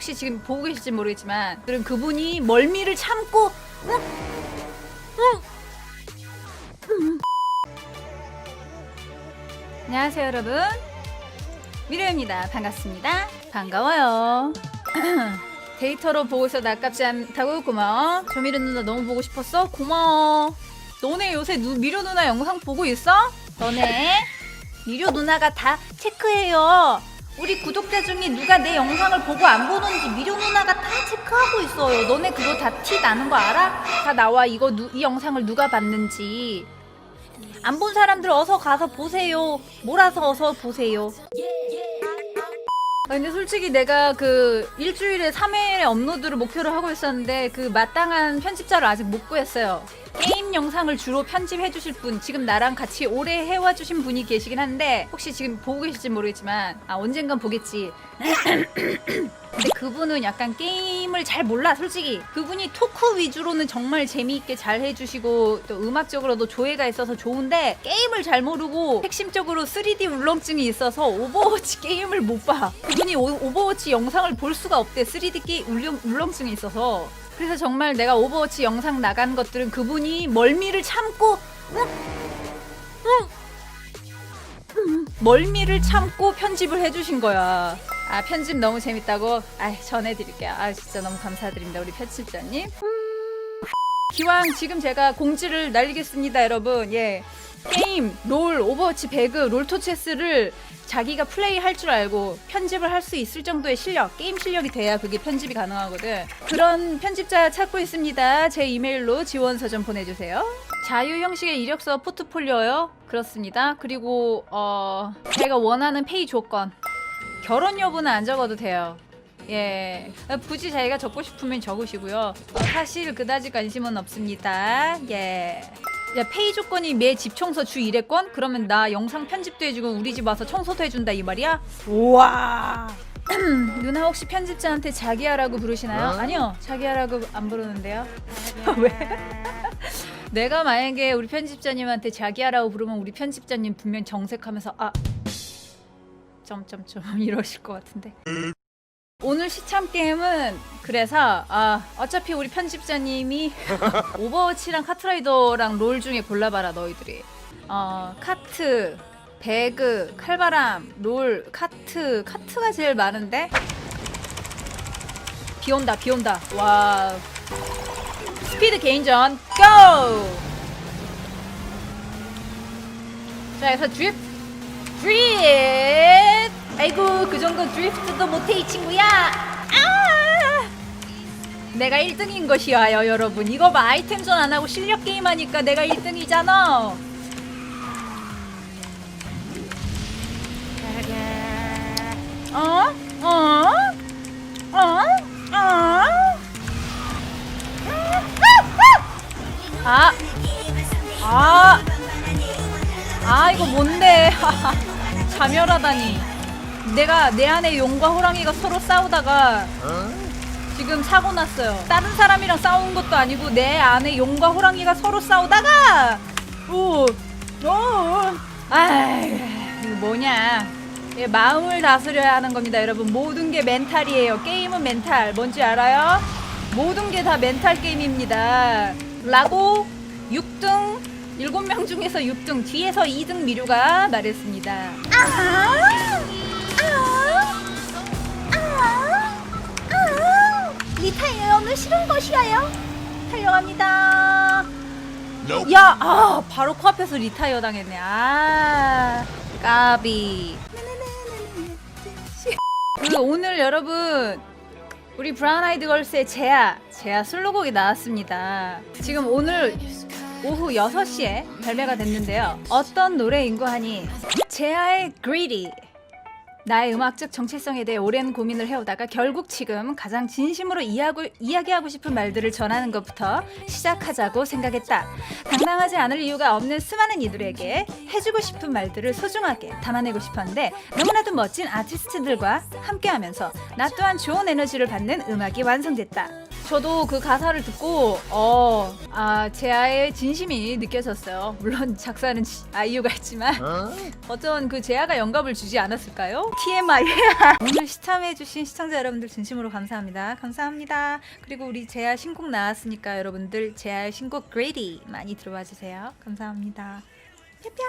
혹시 지금 보고 계실지 모르겠지만 그럼 그분이 멀미를 참고 응? 응? 응. 안녕하세요 여러분 미래입니다 반갑습니다 반가워요 데이터로 보고 있어도 아깝지 않다고 고마워 조미료 누나 너무 보고 싶었어? 고마워 너네 요새 누, 미료 누나 영상 보고 있어? 너네 미료 누나가 다 체크해요 우리 구독자 중에 누가 내 영상을 보고 안 보는지 미료 누나가 다 체크하고 있어요. 너네 그거 다 티 나는 거 알아? 다 나와. 이거 누, 이 영상을 누가 봤는지. 안 본 사람들 어서 가서 보세요. 몰아서 어서 보세요 아, 근데 솔직히 내가 그 일주일에 3회의 업로드를 목표로 하고 있었는데 그 마땅한 편집자를 아직 못 구했어요. 게임 영상을 주로 편집해 주실 분, 지금 나랑 같이 오래 해와 주신 분이 계시긴 한데 혹시 지금 보고 계실지 모르겠지만 아 언젠간 보겠지. 근데 그분은 약간 게임을 잘 몰라 솔직히 그분이 토크 위주로는 정말 재미있게 잘 해주시고 또 음악적으로도 조예가 있어서 좋은데 게임을 잘 모르고 핵심적으로 3D 울렁증이 있어서 오버워치 게임을 못 봐. 그분이 오, 오버워치 영상을 볼 수가 없대 3D 게임 울렁, 울렁증이 있어서 그래서 정말 내가 오버워치 영상 나간 것들은 그분이 멀미를 참고 응? 응? 응. 멀미를 참고 편집을 해주신 거야. 아 편집 너무 재밌다고? 아 전해드릴게요. 아 진짜 너무 감사드립니다 우리 편집자님. 기왕 지금 제가 공지를 날리겠습니다 여러분. 예 게임 롤 오버워치 배그 롤토체스를 자기가 플레이 할 줄 알고 편집을 할 수 있을 정도의 실력, 게임 실력이 돼야 그게 편집이 가능하거든. 그런 편집자 찾고 있습니다. 제 이메일로 지원서 좀 보내주세요. 자유 형식의 이력서 포트폴리오요? 그렇습니다. 그리고 어 제가 원하는 페이 조건 결혼 여부는 안 적어도 돼요. 예, 굳이 자기가 적고 싶으면 적으시고요. 어, 사실 그다지 관심은 없습니다. 예. 야, 페이 조건이 매 집 청소 주 1회권? 그러면 나 영상 편집도 해주고 우리 집 와서 청소도 해준다 이 말이야? 우와. 누나 혹시 편집자한테 자기야라고 부르시나요? 아니요, 자기야라고 안 부르는데요. 왜? 내가 만약에 우리 편집자님한테 자기야라고 부르면 우리 편집자님 분명 정색하면서 아 점점점 이러실 것 같은데. 오늘 시참 게임은 그래서 아 어차피 우리 편집자님이 오버워치랑 카트라이더랑 롤 중에 골라봐라 너희들이. 어 카트 배그 칼바람 롤 카트. 카트가 제일 많은데? 비 온다 비 온다. 와 스피드 개인전 고! 자 여기서 드립 드립 아이고 그 정도 드리프트도 못해 이 친구야 아! 내가 1등인 것이와요 여러분 이거 봐 아이템전 안 하고 실력 게임 하니까 내가 1등이잖아 어? 어? 어? 어? 아! 아! 아 이거 뭔데 자멸하다니 내가 내 안에 용과 호랑이가 서로 싸우다가 지금 사고 났어요. 다른 사람이랑 싸운 것도 아니고 내 안에 용과 호랑이가 서로 싸우다가! 오, 오, 아이 이거 뭐냐. 예, 마음을 다스려야 하는 겁니다 여러분. 모든 게 멘탈이에요. 게임은 멘탈. 뭔지 알아요? 모든 게 다 멘탈 게임입니다. 라고 6등 7명 중에서 6등 뒤에서 2등 미류가 말했습니다. 아! 리타이어 오늘 싫은 것이야요 달려갑니다 야, 아, 바로 코앞에서 리타이어 당했네. 아, 까비. 그 오늘 여러분 우리 브라운 아이드 걸스의 제아, 제아 슬로곡이 나왔습니다. 지금 오늘 오후 6시에 발매가 됐는데요. 어떤 노래인고 하니 제아의 Greedy 나의 음악적 정체성에 대해 오랜 고민을 해오다가 결국 지금 가장 진심으로 이야고, 이야기하고 싶은 말들을 전하는 것부터 시작하자고 생각했다. 당당하지 않을 이유가 없는 수많은 이들에게 해주고 싶은 말들을 소중하게 담아내고 싶었는데 너무나도 멋진 아티스트들과 함께하면서 나 또한 좋은 에너지를 받는 음악이 완성됐다. 저도 그 가사를 듣고 어, 아, 제아의 진심이 느껴졌어요. 물론 작사는 지- 아이유가 했지만 어떤 그 제아가 영감을 주지 않았을까요? TMI. 오늘 시참해주신 시청자 여러분들 진심으로 감사합니다. 감사합니다. 그리고 우리 제아 신곡 나왔으니까 여러분들 제아의 신곡 Grady 많이 들어와 주세요. 감사합니다. 뿅뿅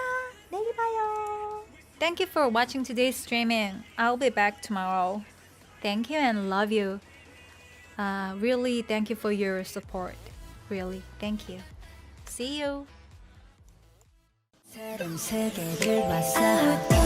내일 봐요. Thank you for watching today's streaming. I'll be back tomorrow. Thank you and love you. Uh, really, thank you for your support. Really, thank you. See you. 새로운 세계를 마사하고